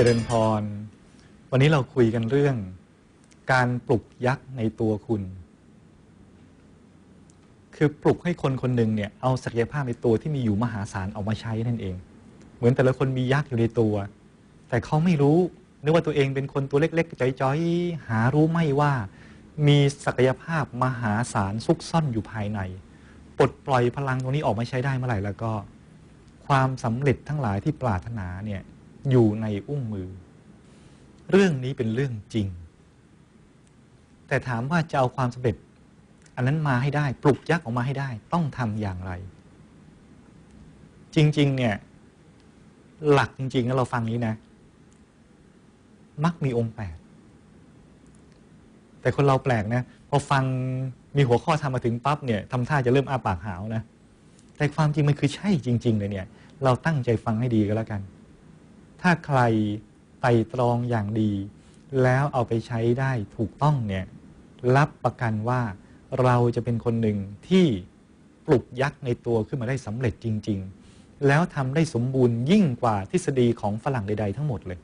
จริญพร วันนี้เราคุยกันเรื่อง การปลุกยักษ์ในตัวคุณ คือปลุกให้คนคนหนึ่งเนี่ยเอาศักยภาพในตัวที่มีอยู่มหาศาลออกมาใช้นั่นเอง เหมือนแต่ละคนมียักษ์อยู่ในตัว แต่เขาไม่รู้นึกว่าตัวเองเป็นคนตัวเล็กๆจ้อยๆหารู้ไม่ว่า มีศักยภาพมหาศาลซุกซ่อนอยู่ภายในปลดปล่อยพลังตรงนี้ออกมาใช้ได้เมื่อไหร่แล้วก็ ความสำเร็จทั้งหลายที่ปรารถนาเนี่ย อยู่ในอุ้งมือ เรื่องนี้เป็นเรื่องจริง แต่ถามว่าจะเอาความสำเร็จ อันนั้นมาให้ได้ ปลุกยักษ์ออกมาให้ได้ ต้องทำอย่างไร จริง ๆ เนี่ย หลักจริงๆแล้วเราฟังนี้นะ มักมีองค์แปดแต่คนเราแปลกนะพอฟังมีหัวข้อทำมาถึงปั๊บเนี่ยทำท่าจะเริ่มอ้าปากหาวนะ แต่ความจริงมันคือใช่จริง ๆ เลยเนี่ย เราตั้งใจฟังให้ดีก็แล้วกัน ถ้าใครไต่ตรองอย่างดี แล้วเอาไปใช้ได้ถูกต้องเนี่ยรับประกันว่าเราจะเป็นคนหนึ่งที่ปลุกยักษ์ในตัวขึ้นมาได้สำเร็จจริง ๆ แล้วทำได้สมบูรณ์ยิ่งกว่าทฤษฎีของฝรั่งใด ๆ ทั้งหมดเลย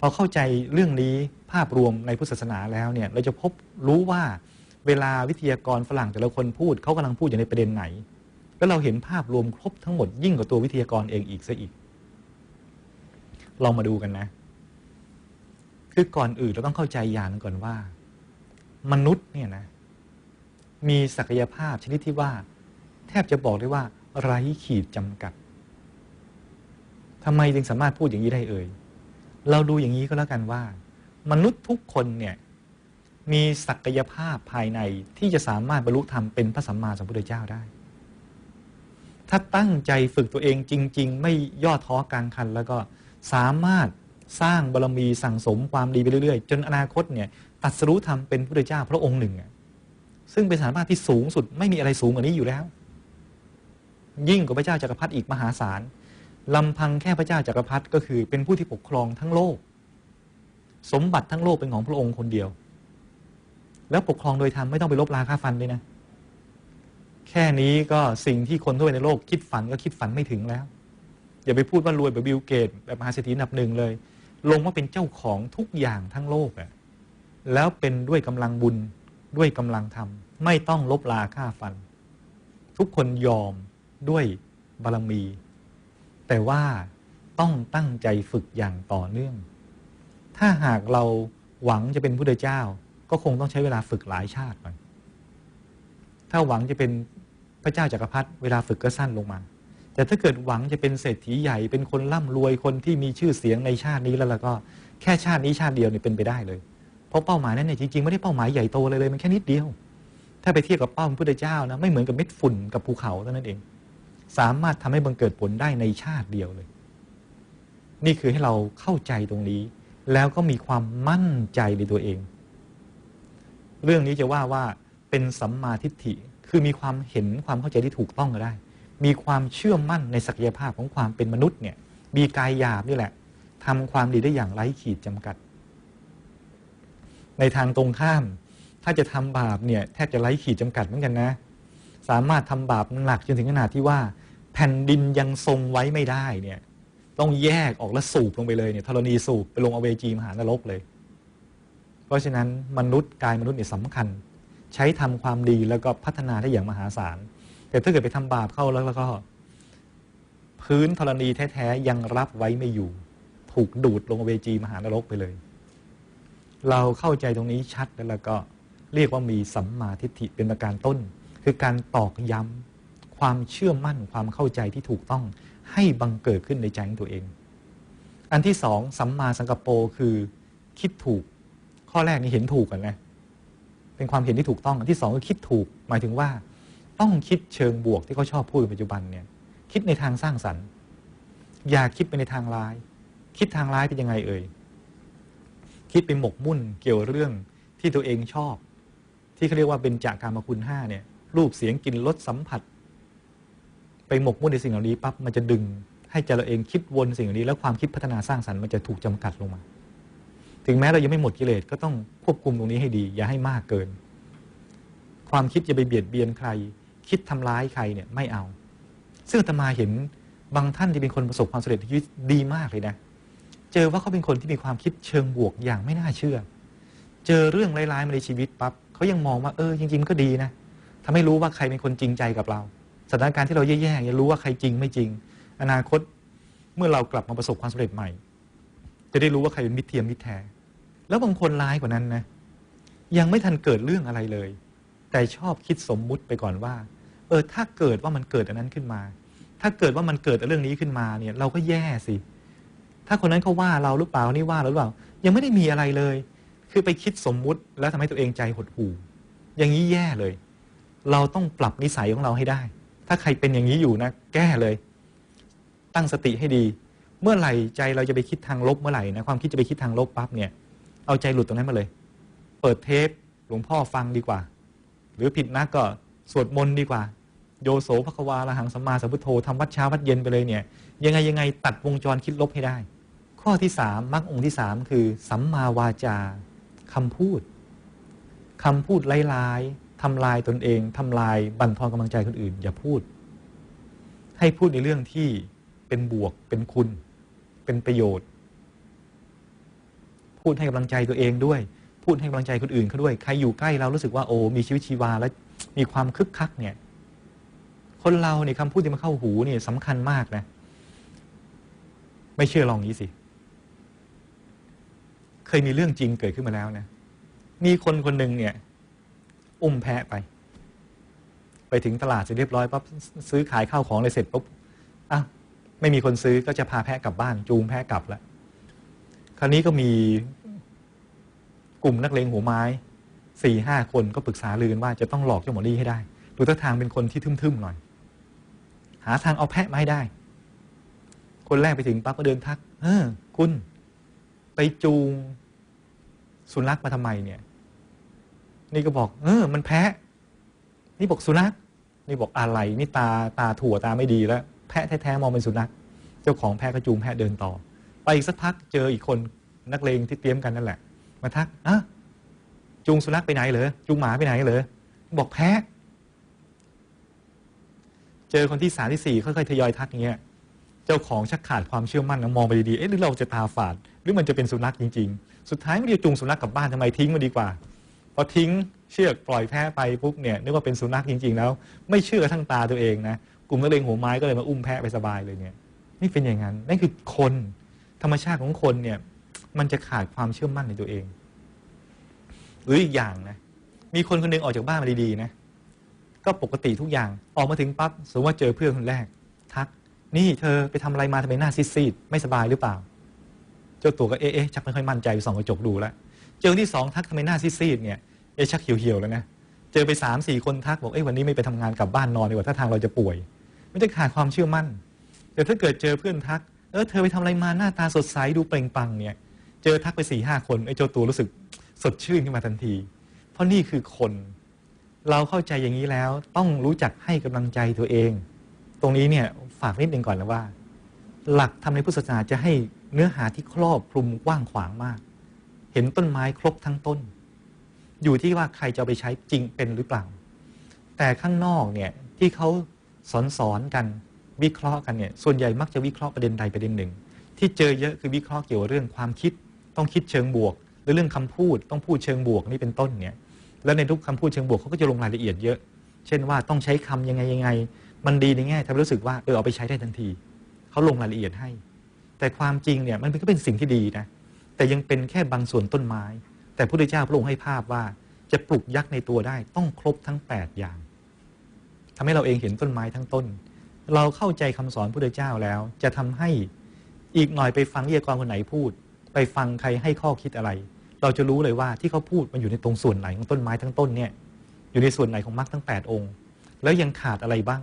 พอเข้าใจเรื่องนี้ภาพรวมในพุทธศาสนาแล้วเนี่ยเราจะพบรู้ว่าเวลาวิทยากรฝรั่งแต่ละคนพูดเขากำลังพูดอยู่ในประเด็นไหน แล้วเราเห็นภาพรวมครบทั้งหมดยิ่งกว่าตัววิทยากรเองอีกซะอีก ลองมาดูกันนะ คือก่อนอื่นเราต้องเข้าใจอย่างหนึงก่อนว่า มนุษย์เนี่ยนะ มีศักยภาพชนิดที่ว่า แทบจะบอกได้ว่า ไร้ขีดจำกัดทำไมจึงสามารถพูดอย่างนี้ได้เอ่ย เราดูอย่างนี้ก็แล้วกันว่า มนุษย์ทุกคนเนี่ยมีศักยภาพภายในที่จะสามารถบรรลุธรรมเป็นพระสัมมาสัมพุทธเจ้าได้ ถ้าตั้งใจฝึกตัวเองจริง ๆ ไม่ย่อท้อกลางคันแล้วก็ สามารถสร้างบารมีสั่งสมความดีไปเรื่อยๆ จนอนาคตเนี่ยตรัสรู้ธรรมเป็นพระพุทธเจ้าพระองค์หนึ่ง ซึ่งเป็นสามารถที่สูงสุดไม่มีอะไรสูงกว่านี้อยู่แล้ว ยิ่งกว่าพระเจ้าจักรพรรดิอีกมหาศาลลำพังแค่พระเจ้าจักรพรรดิก็คือเป็นผู้ที่ปกครองทั้งโลก สมบัติทั้งโลกเป็นของพระองค์คนเดียว แล้วปกครองโดยธรรมไม่ต้องไปลบราค่าฟันเลยนะ แค่นี้ก็สิ่งที่คนทั่วไปในโลกคิดฝันก็คิดฝันไม่ถึงแล้ว อย่าไปพูดว่ารวยแบบบิลเกตแบบมหาเศรษฐีอันดับหนึ่งเลย ลงว่าเป็นเจ้าของทุกอย่างทั้งโลกอะแล้วเป็นด้วยกำลังบุญด้วยกำลังธรรม ไม่ต้องลบลาค่าฟัน ทุกคนยอมด้วยบารมี แต่ว่าต้องตั้งใจฝึกอย่างต่อเนื่อง ถ้าหากเราหวังจะเป็นพุทธเจ้า ก็คงต้องใช้เวลาฝึกหลายชาติหน่อยถ้าหวังจะเป็นพระเจ้าจากักรพรรดิเวลาฝึกก็สั้นลงมา แต่ถ้าเกิดหวังจะเป็นเศรษฐีใหญ่เป็นคนร่ำรวยคนที่มีชื่อเสียงในชาตินี้แล้วล่ะก็แค่ชาตินี้ชาติเดียวเนี่ยเป็นไปได้เลย เพราะเป้าหมายนั้นเนี่ยจริงๆไม่ได้เป้าหมายใหญ่โตเลยเลยมันแค่นิดเดียว ถ้าไปเทียบกับเป้าพระพุทธเจ้านะไม่เหมือนกับเม็ดฝุ่นกับภูเขาเท่านั้นเอง สามารถทำให้บังเกิดผลได้ในชาติเดียวเลย นี่คือให้เราเข้าใจตรงนี้ แล้วก็มีความมั่นใจในตัวเอง เรื่องนี้จะว่าว่าเป็นสัมมาทิฏฐิคือมีความเห็นความเข้าใจที่ถูกต้องก็ได้ มีความเชื่อมั่นในศักยภาพของความเป็นมนุษย์เนี่ยมีกายหยาบนี่แหละทำความดีได้อย่างไร้ขีดจำกัด ในทางตรงข้าม ถ้าจะทำบาปเนี่ยแทบจะไร้ขีดจำกัดเหมือนกันนะ สามารถทำบาปหนักจนถึงขนาดที่ว่า แผ่นดินยังทรงไว้ไม่ได้เนี่ยต้องแยกออกแล้วสูบลงไปเลยเนี่ยธรณีสูบไปลงอเวจีมหานรกเลย เพราะฉะนั้นมนุษย์กายมนุษย์เนี่ยสำคัญ ใช้ทำความดีแล้วก็พัฒนาได้อย่างมหาศาล แต่ถ้าเกิดไปทำบาปเข้าแล้วแล้วก็ พื้นธรณีแท้ๆยังรับไว้ไม่อยู่ ถูกดูดลงอเวจีมหานรกไปเลย เราเข้าใจตรงนี้ชัดแล้วแล้วก็เรียกว่ามีสัมมาทิฏฐิเป็นประการต้น คือการตอกย้ำความเชื่อมั่นความเข้าใจที่ถูกต้องให้บังเกิดขึ้นในใจของตัวเอง อันที่สองสัมมาสังกปโปคือคิดถูก ข้อแรกนี่เห็นถูกกันนะเป็นความเห็นที่ถูกต้อง อันที่สองคือคิดถูก หมายถึงว่า ต้องคิดเชิงบวกที่เขาชอบพูดในปัจจุบันเนี่ยคิดในทางสร้างสรรค์ อย่าคิดไปในทางร้าย คิดทางร้ายเป็นยังไงเอ่ยคิดไปหมกมุ่นเกี่ยวเรื่องที่ตัวเองชอบ ที่เขาเรียกว่าเป็นจากการมาคุณห้าเนี่ยรูปเสียงกลิ่นรสสัมผัส ไปหมกมุ่นในสิ่งเหล่านี้ปั๊บมันจะดึงให้ใจเราเองคิดวนสิ่งเหล่านี้ แล้วความคิดพัฒนาสร้างสรรค์มันจะถูกจำกัดลงมา ถึงแม้เรายังไม่หมดกิเลสก็ต้องควบคุมตรงนี้ให้ดี อย่าให้มากเกิน ความคิดจะไปเบียดเบียนใคร คิดทำร้ายใครเนี่ยไม่เอา ซึ่งอาตมาเห็นบางท่านที่เป็นคนประสบความสำเร็จที่ดีมากเลยนะ เจอว่าเขาเป็นคนที่มีความคิดเชิงบวกอย่างไม่น่าเชื่อ เจอเรื่องร้ายๆมาในชีวิตปั๊บเขายังมองว่าเออจริงๆมันก็ดีนะทำให้รู้ว่าใครเป็นคนจริงใจกับเรา สถานการณ์ที่เราแย่ๆยังรู้ว่าใครจริงไม่จริง อนาคตเมื่อเรากลับมาประสบความสำเร็จใหม่ จะได้รู้ว่าใครเป็นมิตรเทียมมิตรแท้แล้วบางคนร้ายกว่านั้นนะยังไม่ทันเกิดเรื่องอะไรเลย แต่ชอบคิดสมมุติไปก่อนว่า เออถ้าเกิดว่ามันเกิดอันนั้นขึ้นมา ถ้าเกิดว่ามันเกิดเรื่องนี้ขึ้นมาเนี่ยเราก็แย่สิ ถ้าคนนั้นเขาว่าเราหรือเปล่านี่ว่าเราหรือเปล่า ยังไม่ได้มีอะไรเลย คือไปคิดสมมุติแล้วทำให้ตัวเองใจหดหู่อย่างนี้แย่เลย เราต้องปรับนิสัยของเราให้ได้ ถ้าใครเป็นอย่างนี้อยู่นะ แก้เลย ตั้งสติให้ดี เมื่อไหร่ใจเราจะไปคิดทางลบเมื่อไหร่นะความคิดจะไปคิดทางลบปั๊บเนี่ย เอาใจหลุดตรงนั้นมาเลย เปิดเทปหลวงพ่อฟังดีกว่า หรือผิดนักก็สวดมนต์ดีกว่า โยโสภควาละหังสัมมาสัมพุทโธทำวัดเช้าวัดเย็นไปเลยเนี่ยยังไงยังไงตัดวงจรคิดลบให้ได้ ข้อที่สามมรรคองค์ที่สามคือ สัมมาวาจาคำพูดคำพูดร้ายๆทำลายตนเองทำลายบั่นทอนกำลังใจคนอื่น อย่าพูด ให้พูดในเรื่องที่เป็นบวกเป็นคุณ เป็นประโยชน์ พูดให้กำลังใจตัวเองด้วย พูดให้กำลังใจคนอื่นเขาด้วย ใครอยู่ใกล้เรารู้สึกว่าโอ้มีชีวิตชีวาและมีความคึกคักเนี่ยคนเราเนี่ยคำพูดที่มาเข้าหูเนี่ยสำคัญมากนะ ไม่เชื่อลองนี้สิ เคยมีเรื่องจริงเกิดขึ้นมาแล้วนะ มีคนคนหนึ่งเนี่ย อุ้มแพะไป ไปถึงตลาดเสร็จเรียบร้อยปั๊บซื้อขายข้าวของเลยเสร็จปุ๊บอะไม่มีคนซื้อก็จะพาแพะกลับบ้าน จูงแพะกลับแล้วคราวนี้ก็มี กลุ่มนักเลงหัวไม้สี่ห้าคนก็ปรึกษาลือกันว่าจะต้องหลอกเจ้าหมอลี่ให้ได้ ดูท่าทางเป็นคนที่ทึ่มๆหน่อย หาทางเอาแพะมาให้ได้ คนแรกไปถึงปั๊บก็เดินทัก เออ คุณ ไปจูงสุนัขมาทำไมเนี่ย นี่ก็บอก เออ มันแพะ นี่บอกสุนัข นี่บอกอะไร นี่ตาตาถั่วตาไม่ดีแล้ว แพะแท้ๆมองเป็นสุนัข เจ้าของแพะก็จูงแพะเดินต่อ ไปอีกสักพักเจออีกคนนักเลงที่เตรียมกันนั่นแหละ มาทักอะจูงสุนัขไปไหนเหรอจูงหมาไปไหนเหรอบอกแพะเจอคนที่สามที่สี่ค่อยๆทยอยทักเงี้ยเจ้าของชักขาดความเชื่อมั่นนะมองไปดีๆเอ๊ะหรือเราจะตาฝาด หรือมันจะเป็นสุนัขจริง ๆ สุดท้ายไม่ได้จูงสุนัขกลับบ้านทำไมทิ้งมันดีกว่าพอทิ้งเชือกปล่อยแพะไปปุ๊บเนี่ยนึกว่าเป็นสุนัขจริง ๆ แล้ว ไม่เชื่อทั้งตาตัวเองนะกลุ่มนักเลงหัวไม้ก็เลยมาอุ้มแพะไปสบายเลยเนี่ย นี่เป็นอย่างนั้นนั่นคือคนธรรมชาติของคนเนี่ย มันจะขาดความเชื่อมั่นในตัวเอง หรืออีกอย่างนะ มีคนคนหนึงออกจากบ้านมาดีๆนะ ก็ปกติทุกอย่าง ออกมาถึงปั๊บ สมมติว่าเจอเพื่อนคนแรก ทัก นี่เธอไปทำอะไรมาทำไมหน้าซีดๆ ไม่สบายหรือเปล่า เจ้าตัวก็เอ๊ะชักไม่ค่อยมั่นใจส่องกระจกดูแล้ว เจอที่สองทักทำไมหน้าซีดๆ เนี่ย เอ๊ะชักเหี่ยวๆ แล้วนะ เจอไปสามสี่คนทักบอก เอ้ยวันนี้ไม่ไปทำงานกลับบ้านนอนดีกว่าถ้าทางเราจะป่วย มันจะขาดความเชื่อมั่น แต่ถ้าเกิดเจอเพื่อนทัก เออเธอไปทำอะไรมาหน้าตาสดใสดูเปล่งปลังเนี่ย เจอทักไปสี่ห้าคนไอ้เจ้าตัวรู้สึกสดชื่นขึ้นมาทันที เพราะนี่คือคน เราเข้าใจอย่างนี้แล้วต้องรู้จักให้กำลังใจตัวเอง ตรงนี้เนี่ยฝากนิดนึงก่อนนะว่า หลักทำในพุทธศาสนาจะให้เนื้อหาที่ครอบคลุมกว้างขวางมาก เห็นต้นไม้ครบทั้งต้น อยู่ที่ว่าใครจะไปใช้จริงเป็นหรือเปล่า แต่ข้างนอกเนี่ยที่เขาสอนสอนกันวิเคราะห์กันเนี่ยส่วนใหญ่มักจะวิเคราะห์ประเด็นใดประเด็นหนึ่ง ที่เจอเยอะคือวิเคราะห์เกี่ยวกับเรื่องความคิด ต้องคิดเชิงบวกหรือเรื่องคำพูดต้องพูดเชิงบวกนี่เป็นต้นเนี่ยแล้วในทุกคำพูดเชิงบวกเขาก็จะลงรายละเอียดเยอะ เช่นว่าต้องใช้คำยังไงยังไง มันดีในแง่ทำให้รู้สึกว่าเออเอาไปใช้ได้ทันทีเขาลงรายละเอียดให้ แต่ความจริงเนี่ยมันก็เป็นสิ่งที่ดีนะแต่ยังเป็นแค่บางส่วนต้นไม้ แต่พระพุทธเจ้าพระองค์ให้ภาพว่าจะปลุกยักษ์ในตัวได้ต้องครบทั้ง 8 อย่างทำให้เราเองเห็นต้นไม้ทั้งต้น เราเข้าใจคำสอนพระพุทธเจ้าแล้ว จะทำให้อีกหน่อยไปฟังวิทยากรคนไหนพูด ไปฟังใครให้ข้อคิดอะไร เราจะรู้เลยว่าที่เขาพูดมันอยู่ในตรงส่วนไหนของต้นไม้ทั้งต้นเนี่ยอยู่ในส่วนไหนของมรรคทั้ง 8 องค์ แล้วยังขาดอะไรบ้าง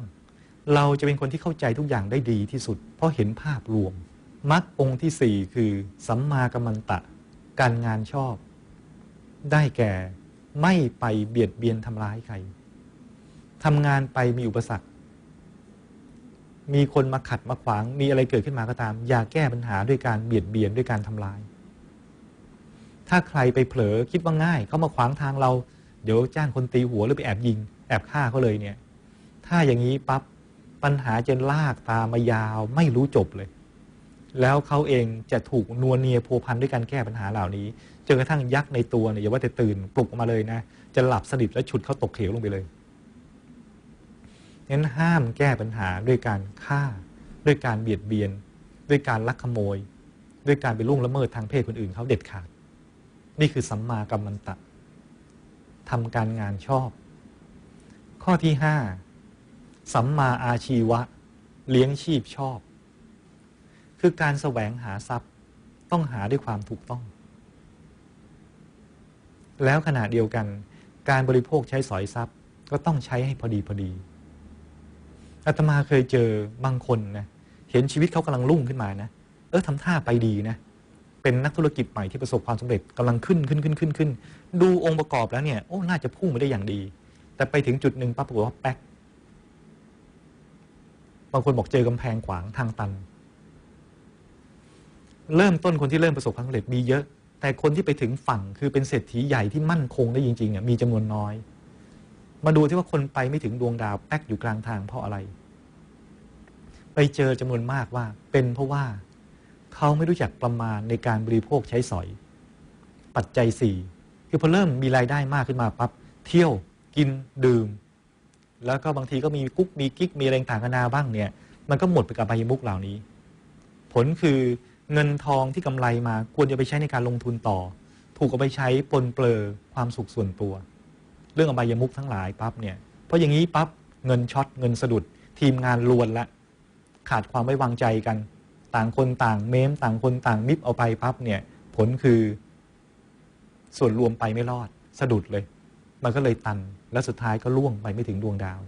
เราจะเป็นคนที่เข้าใจทุกอย่างได้ดีที่สุด เพราะเห็นภาพรวมมรรคองค์ที่ 4 คือสัมมากัมมันตะ การงานชอบ ได้แก่ไม่ไปเบียดเบียนทำร้ายใครทำงานไปมีอุปสรรค มีคนมาขัดมาขวาง มีอะไรเกิดขึ้นมาก็ตาม อย่าแก้ปัญหาด้วยการเบียดเบียนด้วยการทำลาย ถ้าใครไปเผลอคิดว่าง่าย เขามาขวางทางเรา เดี๋ยวจ้างคนตีหัวหรือไปแอบยิง แอบฆ่าเขาเลยเนี่ย ถ้าอย่างนี้ปั๊บปัญหาจะลากตามมายาวไม่รู้จบเลย แล้วเขาเองจะถูกนัวเนียพัวพันด้วยการแก้ปัญหาเหล่านี้จนกระทั่งยักษ์ในตัวเนี่ยอย่าว่าแต่ตื่นปลุกออกมาเลยนะ จะหลับสนิทแล้วฉุดเขาตกเหวลงไปเลย งั้นห้ามแก้ปัญหาด้วยการฆ่า ด้วยการเบียดเบียน ด้วยการลักขโมย ด้วยการไปล่วงละเมิดทางเพศคนอื่นเขาเด็ดขาด นี่คือสัมมากัมมันตะทำการงานชอบ ข้อที่ห้าสัมมาอาชีวะ เลี้ยงชีพชอบ คือการแสวงหาทรัพย์ต้องหาด้วยความถูกต้อง แล้วขณะเดียวกัน การบริโภคใช้สอยทรัพย์ก็ต้องใช้ให้พอดีพอดี อาตมาเคยเจอบางคนนะเห็นชีวิตเขากำลังรุ่งขึ้นมานะเออทำท่าไปดีนะเป็นนักธุรกิจใหม่ที่ประสบความสำเร็จกำลังขึ้นขึ้นขึ้นขึ้นขึ้น ดูองค์ประกอบแล้วเนี่ยโอ้น่าจะพุ่งไปได้อย่างดี แต่ไปถึงจุดหนึ่งปั๊บปรากฏว่าแป๊กบางคนบอกเจอกำแพงขวางทางตัน เริ่มต้นคนที่เริ่มประสบความสำเร็จมีเยอะ แต่คนที่ไปถึงฝั่งคือเป็นเศรษฐีใหญ่ที่มั่นคงได้จริงๆเนี่ยมีจำนวนน้อย มาดูที่ว่าคนไปไม่ถึงดวงดาวแป๊กอยู่กลางทางเพราะอะไร ไปเจอจำนวนมากว่าเป็นเพราะว่าเขาไม่รู้จักประมาณในการบริโภคใช้สอย ปัจจัยสี่คือพอเริ่มมีรายได้มากขึ้นมาปั๊บเที่ยวกินดื่ม แล้วก็บางทีก็มีกุ๊กมีกิ๊กมีแรงต่างกันานาบ้างเนี่ย มันก็หมดไปกับใบมุกเหล่านี้ ผลคือเงินทองที่กำไรมาควรจะไปใช้ในการลงทุนต่อ ถูกเอาไปใช้ปนเปลือความสุขส่วนตัว เรื่องอบายมุกทั้งหลายปั๊บเนี่ยเพราะอย่างนี้ปั๊บเงินช็อตเงินสะดุด ทีมงานลวนละ ขาดความไว้วางใจกัน ต่างคนต่างเมมต่างคนต่างมิบเอาไปปั๊บเนี่ยผลคือ ส่วนรวมไปไม่รอด สะดุดเลย มันก็เลยตันและสุดท้ายก็ล่วงไปไม่ถึงดวงดาว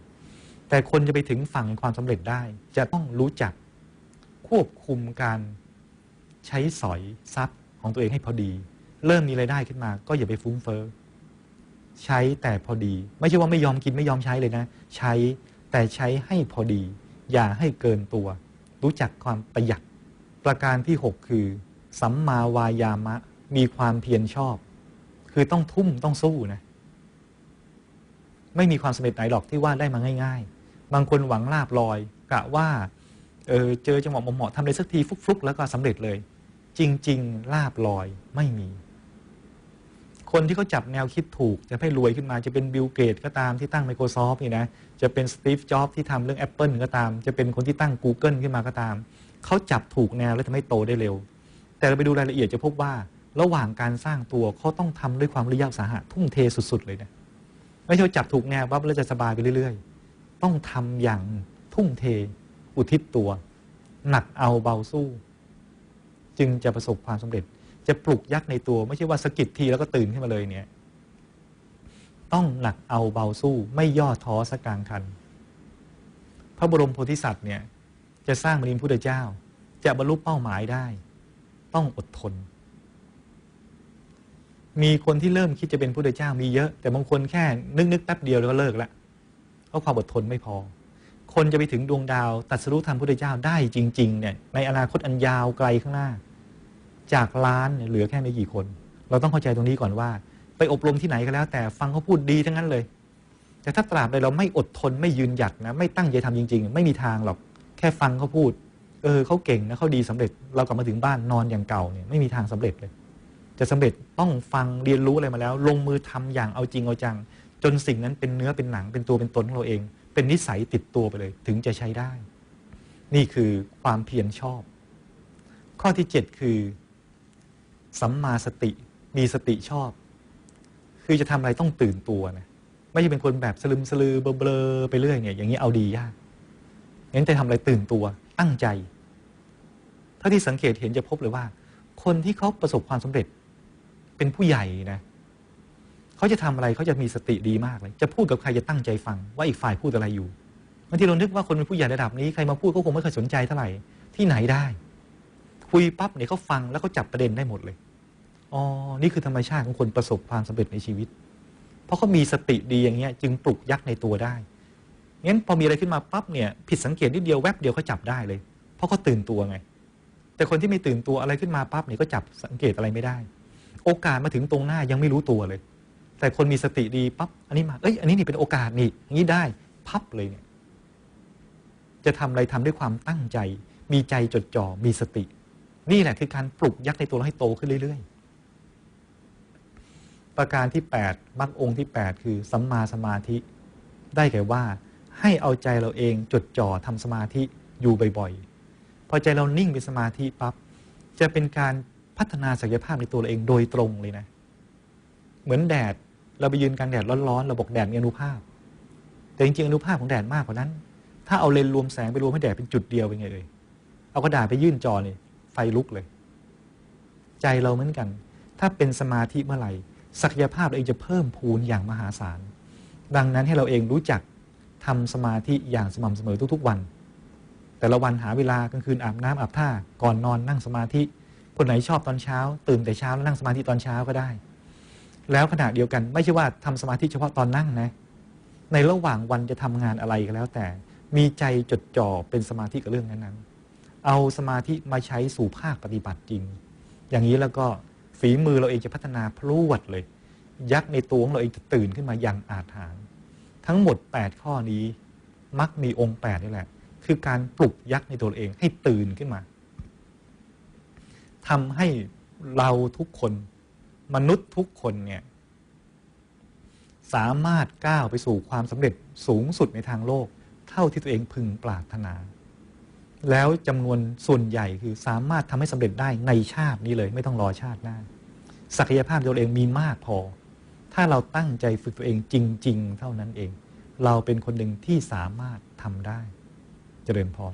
แต่คนจะไปถึงฝั่งความสำเร็จได้ จะต้องรู้จักควบคุมการใช้สอยทรัพย์ของตัวเองให้พอดี เริ่มมีไรายได้ขึ้นมา ก็อย่าไปฟุ้งเฟ้อ ใช้แต่พอดี ไม่ใช่ว่าไม่ยอมกินไม่ยอมใช้เลยนะ ใช้แต่ใช้ให้พอดี อย่าให้เกินตัว รู้จักความประหยัด ประการที่ 6 คือ สัมมาวายามะมีความเพียรชอบ คือต้องทุ่มต้องสู้นะ ไม่มีความสำเร็จไหนหรอกที่ว่าได้มาง่าย ๆ บางคนหวังลาบลอยกะว่าเออเจอจังหวะเหมาะๆทำอะไรสักทีฟุกๆ แล้วก็สำเร็จเลย จริง ๆ ลาบลอยไม่มี คนที่เขาจับแนวคิดถูกจะให้รวยขึ้นมาจะเป็นบิลเกตก็ตามที่ตั้ง Microsoft นี่นะจะเป็นสตีฟจ็อบที่ทำเรื่อง Apple ก็ตาม จะเป็นคนที่ตั้ง Google ขึ้นมาก็ตาม เขาจับถูกแนวแล้วทำให้โตได้เร็ว แต่เราไปดูรายละเอียดจะพบว่า ระหว่างการสร้างตัวเขาต้องทำด้วยความระยะสาหะทุ่มเทสุดๆเลยนะไม่ใช่จับถูกแนวปั๊บแล้วจะสบายไปเรื่อย ๆ ต้องทำอย่างทุ่มเท อุทิศตัว หนักเอาเบาสู้ จึงจะประสบความสำเร็จ จะปลุกยักษ์ในตัว ไม่ใช่ว่าสะกิดทีแล้วก็ตื่นขึ้นมาเลยเนี่ยต้องหนักเอาเบาสู้ไม่ย่อท้อสักกลางคัน พระบรมโพธิสัตว์เนี่ยจะสร้างมริมพุทธเจ้า จะบรรลุเป้าหมายได้ ต้องอดทน มีคนที่เริ่มคิดจะเป็นพุทธเจ้ามีเยอะ แต่บางคนแค่นึกนึกแป๊บเดียวแล้วก็เลิกละเพราะความอดทนไม่พอ คนจะไปถึงดวงดาวตัดสรุปธรรมพุทธเจ้าได้จริง ๆ เนี่ยในอนาคตอันยาวไกลข้างหน้า จากล้านเนี่ยเหลือแค่ไม่กี่คน เราต้องเข้าใจตรงนี้ก่อนว่า ไปอบรมที่ไหนก็แล้ว แต่ฟังเขาพูดดีทั้งนั้นเลย แต่ถ้าตราบใดเราไม่อดทนไม่ยืนหยัดนะไม่ตั้งใจทำจริง ๆ ไม่มีทางหรอกแค่ฟังเขาพูด เออเขาเก่งนะเขาดีสำเร็จ เรากลับมาถึงบ้านนอนอย่างเก่าเนี่ยไม่มีทางสำเร็จเลย จะสำเร็จต้องฟังเรียนรู้อะไรมาแล้ว ลงมือทำอย่างเอาจริงเอาจัง จนสิ่งนั้นเป็นเนื้อเป็นหนังเป็นตัวเป็นตนของเราเอง เป็นนิสัยติดตัวไปเลย ถึงจะใช้ได้ นี่คือความเพียรชอบ ข้อที่ 7 คือ สัมมาสติ มีสติชอบ คือจะทำอะไรต้องตื่นตัวนะไม่ใช่เป็นคนแบบสลึมสลือเบลอไปเรื่อยเนี่ย อย่างนี้เอาดียากงั้นจะทำอะไรตื่นตัวตั้งใจ ถ้าที่สังเกตเห็นจะพบเลยว่า คนที่เขาประสบความสำเร็จ เป็นผู้ใหญ่นะเขาจะทำอะไรเขาจะมีสติดีมากเลย จะพูดกับใครจะตั้งใจฟัง ว่าอีกฝ่ายพูดอะไรอยู่บางทีเรานึกว่าคนเป็นผู้ใหญ่ระดับนี้ใครมาพูดก็คงไม่เคยสนใจเท่าไหร่ที่ไหนได้ คุยปั๊บเนี่ยเขาฟังแล้วเขาจับประเด็นได้หมดเลยอ๋อนี่คือธรรมชาติของคนประสบความสำเร็จในชีวิต เพราะเขามีสติดีอย่างเงี้ยจึงปลุกยักษ์ในตัวได้งั้นพอมีอะไรขึ้นมาปั๊บเนี่ยผิดสังเกตนิดเดียวแวบเดียวเขาจับได้เลย เพราะเขาตื่นตัวไง แต่คนที่ไม่ตื่นตัวอะไรขึ้นมาปั๊บเนี่ยก็จับสังเกตอะไรไม่ได้ โอกาสมาถึงตรงหน้ายังไม่รู้ตัวเลย แต่คนมีสติดีปั๊บอันนี้มาเอ้ยอันนี้นี่เป็นโอกาสนี่อย่างนี้ได้พับเลยเนี่ยจะทำอะไรทำด้วยความตั้งใจ มีใจจดจ่อมีสติ นี่แหละคือการปลุกยักษ์ในตัวเราให้โตขึ้นเรื่อย ๆ ประการที่ 8มรรคองค์ที่ 8 คือสัมมาสมาธิ ได้แก่ว่าให้เอาใจเราเองจดจ่อทำสมาธิอยู่บ่อยๆ พอใจเรานิ่งเป็นสมาธิปั๊บจะเป็นการพัฒนาศักยภาพในตัวเราเองโดยตรงเลยนะ เหมือนแดดเราไปยืนกลางแดดร้อนๆเราบอกแดดมีอนุภาพ แต่จริงๆอนุภาพของแดดมากกว่านั้น ถ้าเอาเลนรวมแสงไปรวมให้แดดเป็นจุดเดียวเป็นไงเลยเอากระดาษไปยื่นจอนี่ ไฟลุกเลย ใจเราเหมือนกัน ถ้าเป็นสมาธิเมื่อไหร่ศักยภาพเราเองจะเพิ่มพูนอย่างมหาศาล ดังนั้นให้เราเองรู้จักทำสมาธิอย่างสม่ำเสมอทุก ๆ วัน แต่ละวันหาเวลากลางคืนอาบน้ำอาบท่าก่อนนอนนั่งสมาธิ คนไหนชอบตอนเช้า ตื่นแต่เช้าแล้วนั่งสมาธิตอนเช้าก็ได้ แล้วขณะเดียวกันไม่ใช่ว่าทำสมาธิเฉพาะตอนนั่งนะ ในระหว่างวันจะทำงานอะไรก็แล้วแต่มีใจจดจ่อเป็นสมาธิกับเรื่องนั้นๆ เอาสมาธิมาใช้สู่ภาคปฏิบัติจริง อย่างนี้แล้วก็ฝีมือเราเองจะพัฒนาพรวดเลย ยักษ์ในตัวของเราเองจะตื่นขึ้นมาอย่างอาถรรพ์ทั้งหมด 8 ข้อนี้มักมีองค์8นี่แหละ คือการปลุกยักษ์ในตัวเราเองให้ตื่นขึ้นมาทำให้เราทุกคน มนุษย์ทุกคนเนี่ยสามารถก้าวไปสู่ความสำเร็จสูงสุดในทางโลก เท่าที่ตัวเองพึงปรารถนา แล้วจำนวนส่วนใหญ่คือสามารถทำให้สำเร็จได้ในชาตินี้เลย ไม่ต้องรอชาติหน้า ศักยภาพตัวเองมีมากพอ ถ้าเราตั้งใจฝึกตัวเองจริง ๆ เท่านั้นเอง เราเป็นคนหนึ่งที่สามารถทำได้ เจริญพร